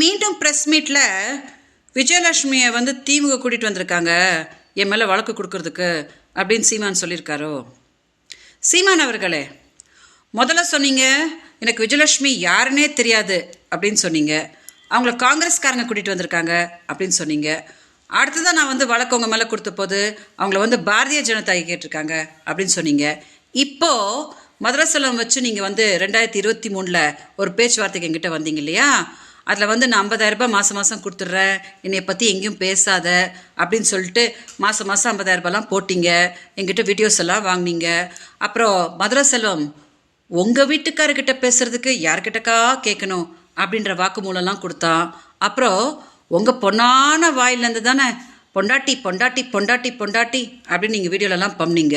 மீண்டும் ப்ரெஸ் மீட்டில் விஜயலட்சுமியை வந்து திமுக கூட்டிகிட்டு வந்திருக்காங்க. என் மேலே வழக்கு கொடுக்கறதுக்கு அப்படின்னு சீமான் சொல்லியிருக்காரோ? சீமான் அவர்களே முதல்ல சொன்னீங்க எனக்கு விஜயலட்சுமி யாருன்னே தெரியாது அப்படின்னு சொன்னீங்க. அவங்கள காங்கிரஸ்காரங்க கூட்டிகிட்டு வந்திருக்காங்க அப்படின்னு சொன்னீங்க. அடுத்ததான் நான் வந்து வழக்கு உங்கள் மேலே கொடுத்த போது அவங்கள வந்து பாரதிய ஜனதா கேட்டிருக்காங்க அப்படின்னு சொன்னீங்க. இப்போது மதுரசலம் வச்சு நீங்கள் வந்து ரெண்டாயிரத்தி இருபத்தி மூணில் ஒரு பேச்சுவார்த்தைக்கு எங்கிட்ட வந்தீங்க இல்லையா? அதில் வந்து நான் 50000 ரூபாய் மாதம் மாதம் கொடுத்துட்றேன். என்னை பற்றி எங்கேயும் பேசாத அப்படின்னு சொல்லிட்டு மாதம் மாதம் 50000 ரூபாய்லாம் போட்டிங்க. எங்கிட்ட வீடியோஸ் எல்லாம் வாங்கினீங்க. அப்புறம் மதுரை செல்வம் உங்கள் வீட்டுக்காரர்கிட்ட பேசுகிறதுக்கு யார்கிட்டக்கா கேட்கணும் அப்படின்ற வாக்குமூலம்லாம் கொடுத்தான். அப்புறம் உங்கள் பொன்னான வாயிலேருந்து தானே பொண்டாட்டி பொண்டாட்டி பொண்டாட்டி பொண்டாட்டி அப்படின்னு நீங்கள் வீடியோலலாம் பண்ணீங்க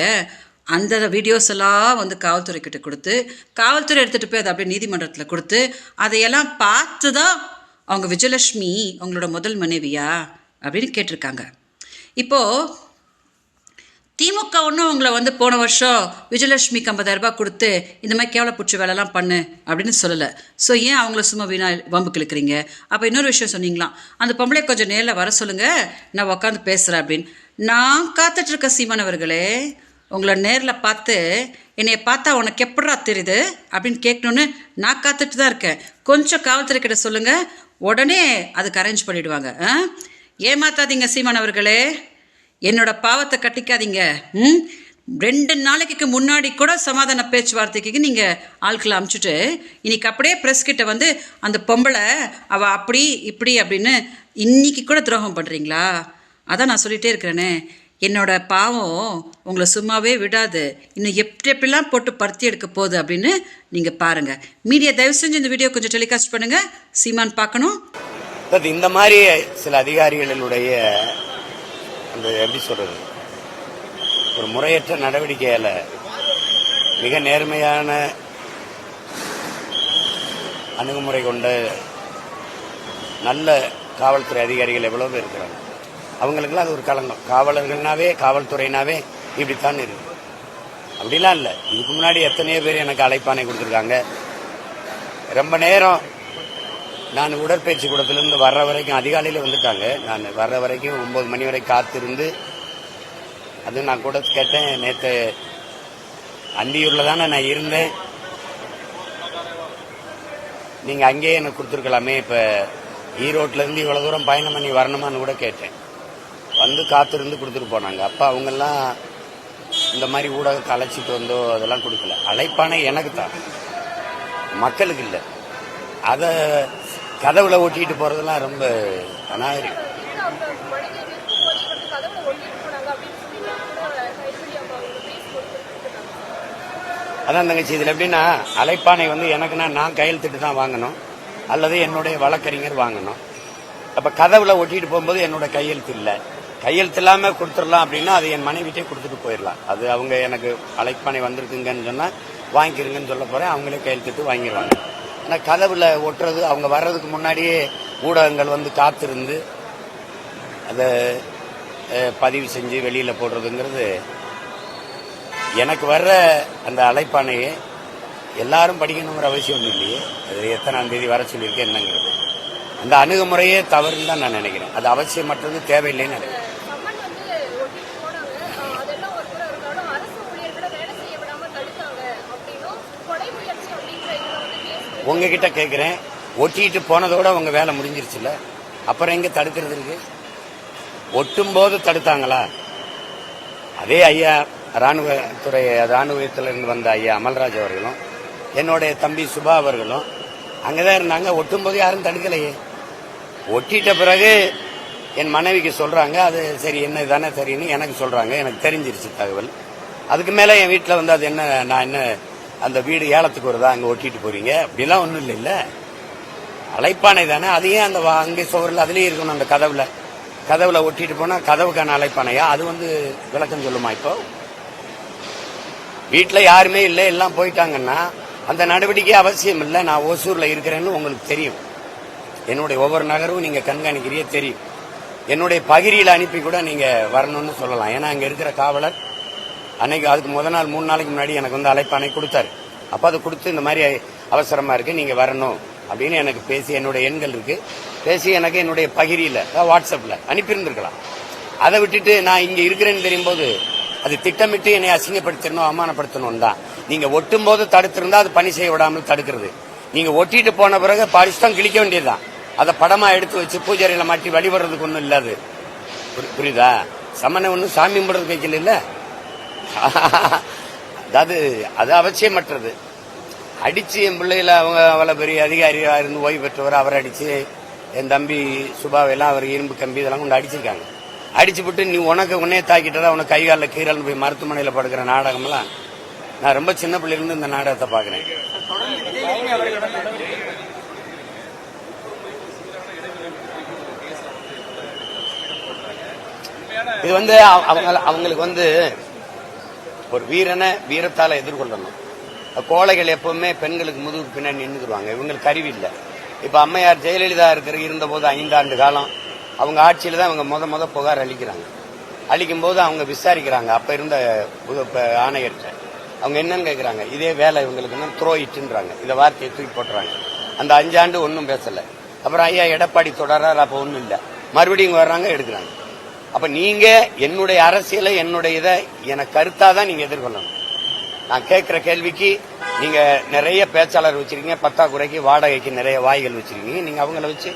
அந்த வீடியோஸ் எல்லாம் வந்து காவல்துறைக்கிட்ட கொடுத்து காவல்துறை எடுத்துகிட்டு போய் அதை அப்படியே நீதிமன்றத்தில் கொடுத்து அதையெல்லாம் பார்த்து தான் அவங்க விஜயலட்சுமி அவங்களோட முதல் மனைவியா அப்படின்னு கேட்டிருக்காங்க. இப்போது திமுக ஒன்றும் அவங்கள வந்து போன வருஷம் விஜயலட்சுமிக்கு ஐம்பதாயிரரூபா கொடுத்து இந்த மாதிரி கேவலப்புற்று வேலைலாம் பண்ணு அப்படின்னு சொல்லலை. ஸோ ஏன் அவங்கள சும்மா வீணா வம்பு கிழக்கிறீங்க? அப்போ இன்னொரு விஷயம் சொன்னீங்களாம். அந்த பொம்பளை கொஞ்சம் நேரில் வர சொல்லுங்கள் நான் உட்காந்து பேசுகிறேன் அப்படின்னு. நான் காத்துட்ருக்க சீமானவர்களே உங்களை நேரில் பார்த்து என்னைய பார்த்தா உனக்கு எப்படா தெரியுது? அப்படின்னு கேட்கணுன்னு நான் காத்துட்டு தான் இருக்கேன். கொஞ்சம் காவல்துறை கிட்ட சொல்லுங்கள் உடனே அதுக்கு அரேஞ்ச் பண்ணிவிடுவாங்க ஆ? ஏமாத்தாதீங்க சீமானவர்களே என்னோட பாவத்தை கட்டிக்காதீங்க. ம்? ரெண்டு நாளைக்கு முன்னாடி கூட சமாதான பேச்சுவார்த்தைக்கு நீங்கள் ஆட்களை அமுச்சுட்டு இன்னைக்கு அப்படியே ப்ரெஸ் கிட்ட வந்து அந்த பொம்பளை அவள் அப்படி இப்படி அப்படின்னு இன்னைக்கு கூட துரோகம் பண்ணுறீங்களா அதான் நான் சொல்லிகிட்டே இருக்கிறேனே. என்னோட பாவம் உங்களை சும்மாவே விடாது. இன்னும் எப்படி எப்படிலாம் போட்டு பருத்தி எடுக்க போகுது அப்படின்னு நீங்கள் பாருங்கள் மீடியா தயவு செஞ்சு இந்த வீடியோ கொஞ்சம் டெலிகாஸ்ட் பண்ணுங்கள் சீமான் பார்க்கணும். அது இந்த மாதிரி சில அதிகாரிகளுடைய அந்த எப்படி சொல்கிறது ஒரு முறையற்ற நடவடிக்கையில் மிக நேர்மையான அணுகுமுறை கொண்ட நல்ல காவல்துறை அதிகாரிகள் எவ்வளவு பேர் இருக்கிறாங்க? அவங்களுக்குலாம் அது ஒரு களங்கம். காவலர்கள்னாவே காவல்துறைனாவே இப்படித்தான் இருக்கு. அப்படிலாம் இல்லை. இதுக்கு முன்னாடி எத்தனையோ பேர் எனக்கு அழைப்பானை கொடுத்துருக்காங்க. ரொம்ப நேரம் நான் உடற்பயிற்சி கூடத்திலிருந்து வர்ற வரைக்கும் அதிகாலையில் வந்துட்டாங்க. நான் வர்ற வரைக்கும் ஒம்பது மணி வரை காத்திருந்து அது நான் கூட கேட்டேன். நேற்று அந்தியூரில் தானே நான் இருந்தேன். நீங்கள் அங்கேயே எனக்கு கொடுத்துருக்கலாமே. இப்போ ஈரோட்லேருந்து இவ்வளோ தூரம் பயணம் பண்ணி வரணுமான்னு கூட கேட்டேன். வந்து காத்திருந்து கொடுத்துட்டு போனாங்க. அப்போ அவங்கெல்லாம் இந்த மாதிரி ஊடகத்தை அழைச்சிட்டு வந்தோ அதெல்லாம் கொடுக்கல. அழைப்பானே எனக்கு தான். மக்களுக்கு இல்லை. அதை கதவுல ஓட்டிட்டு போறதெல்லாம் ரொம்ப அநாகரிகம் அதான் தங்கச்சி இதில் எப்படின்னா அழைப்பானை வந்து எனக்குன்னா நான் கையெழுத்துட்டு தான் வாங்கணும். அல்லது என்னுடைய வழக்கறிஞர் வாங்கணும். அப்போ கதவுல ஒட்டிட்டு போகும்போது என்னோட கையெழுத்து இல்லை. கையெழுத்து இல்லாமல் கொடுத்துடலாம் அப்படின்னா அது என் மனைவிட்டே கொடுத்துட்டு போயிடலாம். அது அவங்க எனக்கு அழைப்பானை வந்திருக்குங்கன்னு சொன்னால் வாங்கிக்கிறீங்கன்னு சொல்ல போகிறேன் அவங்களே கையெழுத்துட்டு வாங்கிடுவாங்க. ஆனால் கதவுல ஒட்டுறது அவங்க வர்றதுக்கு முன்னாடியே ஊடகங்கள் வந்து காத்திருந்து அதை பதிவு செஞ்சு வெளியில் போடுறதுங்கிறது எனக்கு வர்ற அந்த அழைப்பானையே எல்லாரும் படிக்கணுங்கிற அவசியம் ஒன்றும் இல்லையே. அது எத்தனாம் தேதி வர சொல்லியிருக்கேன் என்னங்கிறது. அந்த அணுகுமுறையே தவறுன்னு தான் நான் நினைக்கிறேன். அது அவசியமற்றது தேவையில்லைன்னு நினைக்கிறேன். உங்ககிட்ட கேட்குறேன் ஒட்டிட்டு போனதோட உங்க வேலை முடிஞ்சிருச்சுல அப்புறம் எங்க தடுக்கிறது இருக்கு? ஒட்டும் போது தடுத்தாங்களா? அதே ஐயா ராணுவத்துறை ராணுவத்திலிருந்து வந்த ஐயா அமல்ராஜ் அவர்களும் என்னுடைய தம்பி சுபா அவர்களும் அங்கதான் இருந்தாங்க. ஒட்டும் போது யாரும் தடுக்கலையே. ஒட்டிட்ட பிறகு என் மனைவிக்கு சொல்றாங்க அது சரி என்ன தானே சரின்னு எனக்கு சொல்றாங்க எனக்கு தெரிஞ்சிருச்சு தகவல். அதுக்கு மேல என் வீட்டில் வந்து அது என்ன நான் என்ன அந்த வீடு ஏலத்துக்கு வருதா அங்கே ஒட்டிட்டு போறீங்க? அப்படிலாம் ஒன்றும் இல்லை இல்லை. அழைப்பானை தானே அதையும் அந்த அங்கே சுவரில் அதுலேயும் இருக்கணும் அந்த கதவுல. கதவுல ஒட்டிட்டு போனா கதவுக்கான அழைப்பானையா? அது வந்து விளக்கம் சொல்லுமா இப்போ? வீட்டில் யாருமே இல்லை எல்லாம் போயிட்டாங்கன்னா அந்த நடவடிக்கை அவசியம் இல்லை. நான் ஓசூரில் இருக்கிறேன்னு உங்களுக்கு தெரியும். என்னுடைய ஒவ்வொரு நகரும் நீங்க கண்காணிக்கிறீங்க தெரியும். என்னுடைய பகிரியில் அனுப்பி கூட நீங்க வரணும்னு சொல்லலாம். ஏன்னா அங்கே இருக்கிற காவலர் அன்னைக்கு அதுக்கு முத நாள் மூணு நாளைக்கு முன்னாடி எனக்கு வந்து அழைப்பு கொடுத்தாரு. அப்போ அதை கொடுத்து இந்த மாதிரி அவசரமா இருக்கு நீங்க வரணும் அப்படின்னு எனக்கு பேசி என்னுடைய எண்கள் இருக்கு. பேசி எனக்கு என்னுடைய பகிரியில் வாட்ஸ்அப்பில் அனுப்பியிருந்திருக்கலாம். அதை விட்டுட்டு நான் இங்கே இருக்கிறேன்னு தெரியும்போது அது திட்டமிட்டு என்னை அசிங்கப்படுத்தணும் அவமானப்படுத்தணும் தான். நீங்க ஒட்டும் போது தடுத்திருந்தா அது பணி செய்ய விடாமல் தடுக்கிறது. நீங்க ஒட்டிட்டு போன பிறகு பரிசுத்தம் கிழிக்க வேண்டியதுதான். அதை படமா எடுத்து வச்சு பூஜாரியில் மாட்டி வழிபடுறதுக்கு ஒன்றும் இல்லாது புரியுதா? சமண ஒன்றும் சாமி கும்பிடுறது வைக்கல இல்ல? அதாவது அது அவசியமற்றது. அடிச்சு என் பிள்ளைகள அவங்க அவ்வளவு பெரிய அதிகாரியா இருந்து ஓய்வு பெற்றவர் அவரை அடிச்சு என் தம்பி சுபாவெல்லாம் அவர் இரும்பு கம்பி இதெல்லாம் கொண்டு அடிச்சிருக்காங்க. அடிச்சு விட்டு நீ உனக்கு உன்னே தாக்கிட்டதா உனக்கு கை காலில் கீரல் போய் மருத்துவமனையில் படுக்கிற நாடகம்லாம் நான் ரொம்ப சின்ன பிள்ளையிலிருந்து இந்த நாடகத்தை பார்க்குறேன். இது வந்து அவ- அவங்க அவங்களுக்கு வந்து ஒரு வீரனை வீரத்தால எதிர்கொள்ளணும். கோழைகள் எப்பவுமே பெண்களுக்கு முதுகு பின்னாடி நின்றுக்குருவாங்க இவங்களுக்கு கருவி இல்லை. இப்ப அம்மையார் ஜெயலலிதா இருக்கிற இருந்தபோது ஐந்தாண்டு காலம் அவங்க ஆட்சியில தான் அவங்க முத முத புகார் அளிக்கிறாங்க. அளிக்கும் போது அவங்க விசாரிக்கிறாங்க. அப்ப இருந்த ஆணையர்கிட்ட. அவங்க என்னன்னு கேட்குறாங்க இதே வேலை இவங்களுக்கு த்ரோ இட்டுன்றாங்க இந்த வார்த்தையை தூக்கி போட்டுறாங்க. அந்த அஞ்சாண்டு ஒன்றும் பேசல. அப்புறம் ஐயா எடப்பாடி தொடர்றாரு. அப்ப ஒன்றும் இல்லை. மறுபடியும் வர்றாங்க எடுக்கிறாங்க. அப்ப நீங்க என்னுடைய அரசியலை என்னுடைய இதை எனக்கு கருத்தாதான் நீங்க எதிர்கொள்ளணும். நான் கேட்கிற கேள்விக்கு நீங்க நிறைய பேச்சாளர் வச்சிருக்கீங்க பத்தாக்குறைக்கு வாடகைக்கு நிறைய வாய்கள் வச்சிருக்கீங்க. நீங்க அவங்கள வச்சு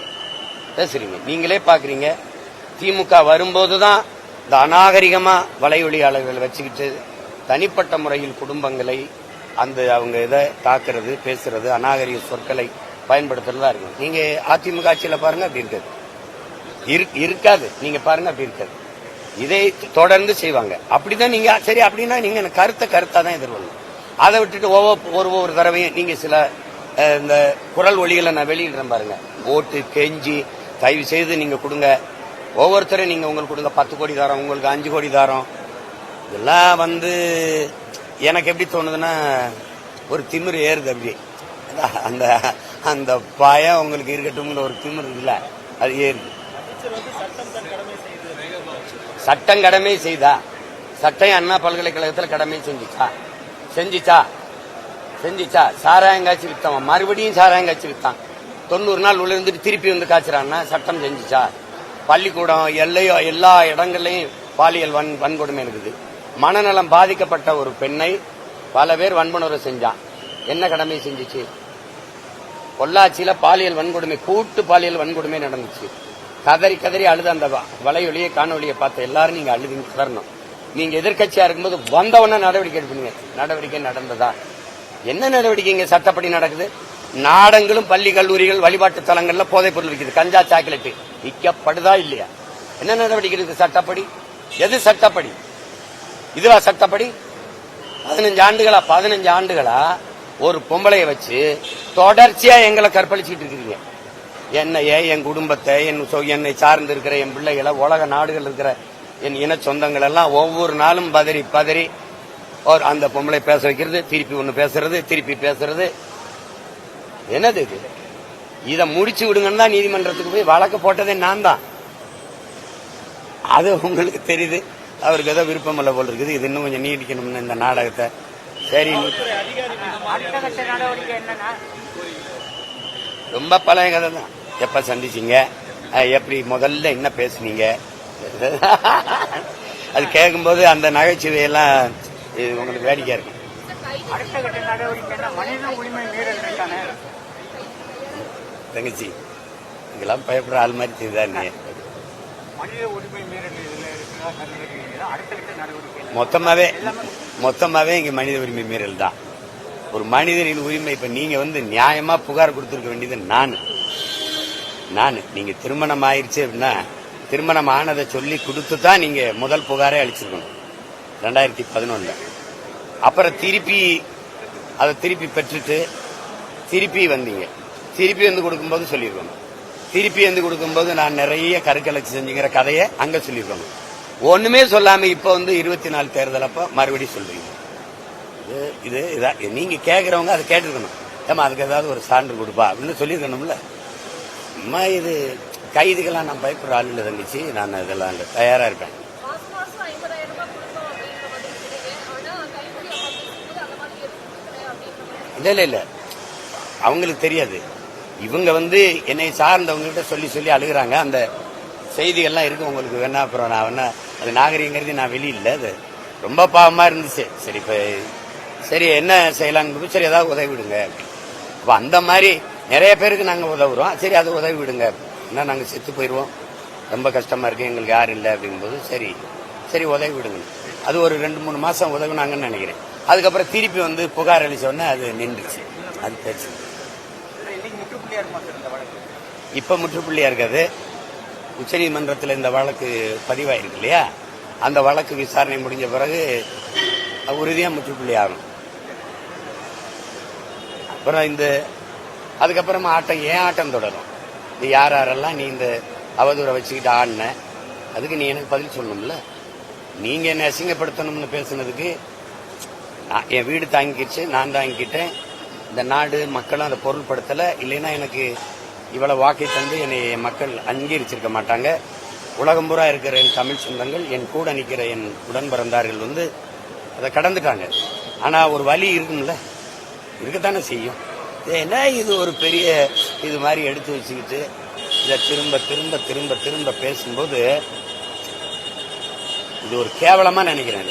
பேசுறீங்க. நீங்களே பாக்குறீங்க. திமுக வரும்போதுதான் இந்த அநாகரிகமா வலையொலியாளர்களை வச்சுக்கிட்டு தனிப்பட்ட முறையில் குடும்பங்களை அந்த அவங்க இதை தாக்குறது பேசுறது அநாகரிக சொற்களை பயன்படுத்துறதா இருக்கும். நீங்க அதிமுக ஆட்சியில பாருங்க அப்படி இருக்காது. நீங்க பாருங்க அப்படி இருக்காது. இதை தொடர்ந்து செய்வாங்க. அப்படிதான் நீங்க சரி அப்படின்னா நீங்க கருத்தை கருத்தா தான் எதிர்கொள்ளணும். அதை விட்டுட்டு ஒவ்வொரு ஒரு ஒவ்வொரு தடவையும் நீங்க சில இந்த குரல் ஒளிகளை நான் வெளியிடுறேன் பாருங்க. ஓட்டு கெஞ்சி தயவு செய்து நீங்க கொடுங்க. ஒவ்வொருத்தரும் நீங்க உங்களுக்கு கொடுங்க. பத்து கோடி தாரம் உங்களுக்கு அஞ்சு கோடி தாரம். இதெல்லாம் வந்து எனக்கு எப்படி தோணுதுன்னா ஒரு திமிரு ஏறுது அப்படி அந்த அந்த பயம் உங்களுக்கு இருக்கட்டும்ங்கிற ஒரு திமிரு இல்லை. அது ஏறுது. சட்டம் கடமை செய்தா? சட்டம் அண்ணா பல்கலைக்கழகத்தில் கடமை செஞ்சுச்சா? செஞ்சுச்சா? செஞ்சுச்சா? சாராயம் காய்ச்சி வித்தான் மறுபடியும் சாராயம் காய்ச்சி வித்தான். தொண்ணூறு நாள் உள்ள இருந்துட்டு திருப்பி வந்து காய்ச்சிறான்னா சட்டம் செஞ்சுச்சா? பள்ளிக்கூடம் எல்லையோ எல்லா இடங்கள்லையும் பாலியல் வன் வன்கொடுமை இருக்குது. மனநலம் பாதிக்கப்பட்ட ஒரு பெண்ணை பல பேர் வன்புணர்வு செஞ்சான் என்ன கடமை செஞ்சுச்சு? பொள்ளாச்சியில பாலியல் வன்கொடுமை கூட்டு பாலியல் வன்கொடுமை நடந்துச்சு. கதறி கதறி அழுத அந்த வலையொலியை காணொலியை பார்த்த எல்லாரும் நீங்க அழுதுங்க கதறணும். நீங்க எதிர்கட்சியா இருக்கும்போது வந்தவன நடவடிக்கை எடுப்பீங்க. நடவடிக்கை நடந்ததா? என்ன நடவடிக்கைங்க சட்டப்படி நடக்குது? நாடங்களும் பள்ளி கல்லூரிகள் வழிபாட்டு தலங்கள்ல போதைப் பொருள் விற்குது. கஞ்சா சாக்லேட் விற்கப்படுதா இல்லையா? என்ன நடவடிக்கை இருக்குது சட்டப்படி? எது சட்டப்படி? இதுவா சட்டப்படி? பதினஞ்சு ஆண்டுகளா? பதினஞ்சு ஆண்டுகளா ஒரு பொம்பளைய வச்சு தொடர்ச்சியா எங்களை கற்பழிச்சுட்டு இருக்கிறீங்க. என்னைய என் குடும்பத்தை என் சொ- என்னை சார்ந்து இருக்கிற என் பிள்ளைகளை உலக நாடுகள் இருக்கிற என் இன சொந்தங்கள் எல்லாம் ஒவ்வொரு நாளும் பதறி பதறி ஒரு அந்த பொம்பளை பேச வைக்கிறது திருப்பி ஒன்று பேசுறது திருப்பி பேசுறது. என்னது இது? இதை முடிச்சு விடுங்கன்னு தான் நீதிமன்றத்துக்கு போய் வழக்கு போட்டதே நான் தான். அது உங்களுக்கு தெரியுது. அவருக்கு ஏதோ விருப்பம் இல்லை போல் இருக்குது. இது இன்னும் கொஞ்சம் நீடிக்கணும்னு இந்த நாடகத்தை. சரி. ரொம்ப பழைய கதை தான். எப்ப சந்திச்சீங்க? எப்படி முதல்ல என்ன பேசுனீங்க? அது கேட்கும்போது அந்த நகைச்சுவையெல்லாம் உங்களுக்கு வேடிக்கையா இருக்கும். தங்கச்சி இதெல்லாம் பயப்படுற ஆள் மாதிரி என்ன? மொத்தமாவே மொத்தமாவே இங்க மனித உரிமை மீறல் தான். ஒரு மனிதனின் உரிமை இப்ப நீங்க வந்து நியாயமா புகார் கொடுத்துருக்க வேண்டியது நான். நான். நீங்க திருமணம் ஆயிடுச்சு அப்படின்னா திருமணம் ஆனதை சொல்லி கொடுத்து தான் நீங்க முதல் புகாரே அளிச்சிருக்கணும். ரெண்டாயிரத்தி பதினொன்றில் அப்புறம் திருப்பி அதை திருப்பி பெற்றுட்டு திருப்பி வந்தீங்க. திருப்பி வந்து கொடுக்கும்போது சொல்லியிருக்கணும். திருப்பி வந்து கொடுக்கும்போது நான் நிறைய கருக்கலைச்சு செஞ்சுங்கிற கதையை அங்க சொல்லியிருக்கணும். ஒண்ணுமே சொல்லாம இப்ப வந்து இருபத்தி நாலு தேர்தல் அப்ப மறுபடியும் சொல்றீங்க. இது இது இதா நீங்க கேக்குறவங்க அதை கேட்டிருக்கணும். ஏமா அதுக்கு ஏதாவது ஒரு சான்று கொடுப்பா அப்படின்னு சொல்லியிருக்கணும்ல. அம்மா இது கைதுக்கெல்லாம் நான் பயப்படுற ஆள் இல்லை தங்கச்சி. நான் இதெல்லாம் இல்லை தயாரா இருப்பேன். இல்ல இல்ல இல்ல. அவங்களுக்கு தெரியாது. இவங்க வந்து என்னை சார்ந்தவங்க கிட்ட சொல்லி சொல்லி அழுகுறாங்க. அந்த செய்திகள்லாம் இருக்கு உங்களுக்கு வேணா அப்புறம் நான் வேணா அது நாகரிகங்கிறது நான் வெளியில அது ரொம்ப பாவமா இருந்துச்சு. சரி இப்ப சரி என்ன செய்யலாங்க சரி ஏதாவது உதவி விடுங்க. அப்ப அந்த மாதிரி நிறைய பேருக்கு நாங்கள் உதவுறோம். சரி அது உதவி விடுங்க. என்ன நாங்கள் செத்து போயிடுவோம் ரொம்ப கஷ்டமாக இருக்குது எங்களுக்கு யாரும் இல்லை அப்படிங்கும்போது சரி சரி உதவி விடுங்க. அது ஒரு ரெண்டு மூணு மாதம் உதவினாங்கன்னு நினைக்கிறேன். அதுக்கப்புறம் திருப்பி வந்து புகார் அளித்தோடனே உடனே அது நின்றுச்சு. அது பேச்சு இப்போ முற்றுப்புள்ளியாக இருக்காது உச்சநீதிமன்றத்தில் இந்த வழக்கு பதிவாயிருக்கு இல்லையா? அந்த வழக்கு விசாரணை முடிஞ்ச பிறகு உறுதியாக முற்றுப்புள்ளி ஆகும் அப்புறம் இந்த அதுக்கப்புறமா ஆட்டம் ஏன் ஆட்டம் தொடரும்? இந்த யார் யாரெல்லாம் நீ இந்த அவதூறை வச்சுக்கிட்டு ஆடின? அதுக்கு நீ எனக்கு பதில் சொல்லணும்ல. நீங்கள் என்னை அசிங்கப்படுத்தணும்னு பேசுனதுக்கு நான் என் வீடு தாங்கிக்கிச்சு நான் தாங்கிக்கிட்டேன். இந்த நாடு மக்களும் அதை பொருள்படுத்தலை. இல்லைன்னா எனக்கு இவ்வளோ வாக்கை தந்து என்னை என் மக்கள் அங்கீகரிச்சிருக்க மாட்டாங்க. உலகம் பூரா இருக்கிற என் தமிழ் சொந்தங்கள் என் கூட நிற்கிற என் உடன் பிறந்தார்கள் வந்து அதை கடந்துட்டாங்க. ஆனால் ஒரு வழி இருக்கும்ல. இருக்கத்தானே செய்யும். ஏன்னா இது ஒரு பெரிய இது மாதிரி எடுத்து வச்சுக்கிட்டு இதை திரும்ப திரும்ப திரும்ப திரும்ப பேசும்போது இது ஒரு கேவலமாக நினைக்கிறேன்.